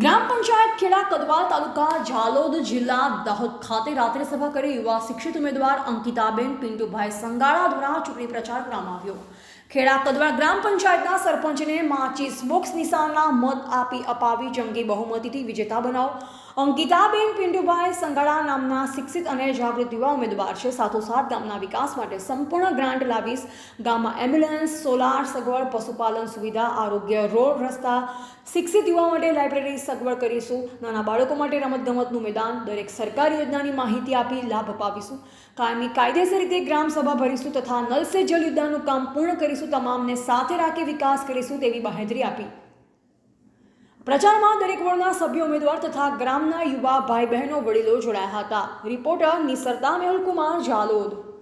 ગ્રામ પંચાયત ખેડા કદવાલ તાલુકા ઝાલોદ જિલ્લા દાહોદ ખાતે રાત્રે સભા કરી યુવા શિક્ષિત ઉમેદવાર અંકિતાબેન પિન્ટુભાઈ સંગાળા દ્વારા ચૂંટણી પ્રચાર કરવામાં આવ્યો. ખેડા કદવાળ ગ્રામ પંચાયતના સરપંચને માચીસ બોક્સ નિશાનના મત આપી અપાવી જંગી બહુમતીથી વિજેતા બનાવો. અંકિતાબેન પિન્ટુભાઈ સંગાળા નામના શિક્ષિત અને જાગૃત યુવા ઉમેદવાર છે. સાથોસાથ ગામના વિકાસ માટે સંપૂર્ણ ગ્રાન્ટ લાવીશ. ગામમાં એમ્બ્યુલન્સ, સોલાર, સગવડ, પશુપાલન સુવિધા, આરોગ્ય, રોડ રસ્તા, શિક્ષિત યુવા માટે લાઇબ્રેરી સગવડ કરીશું. નાના બાળકો માટે રમતગમતનું મેદાન, દરેક સરકારી યોજનાની માહિતી આપી લાભ અપાવીશું. કાયમી કાયદેસર રીતે ગ્રામસભા ભરીશું તથા નલ સે જલ યોજનાનું કામ પૂર્ણ કરીશું. તમામને સાથે રાખી વિકાસ કરીશું તેવી બાહેધરી આપી. પ્રચારમાં દરેક વર્ગના સભ્યો ઉમેદવાર તથા ગ્રામના યુવા ભાઈ બહેનો વડીલો જોડાયા હતા. રિપોર્ટર નિસરતા મેહુલ કુમાર, ઝાલોદ.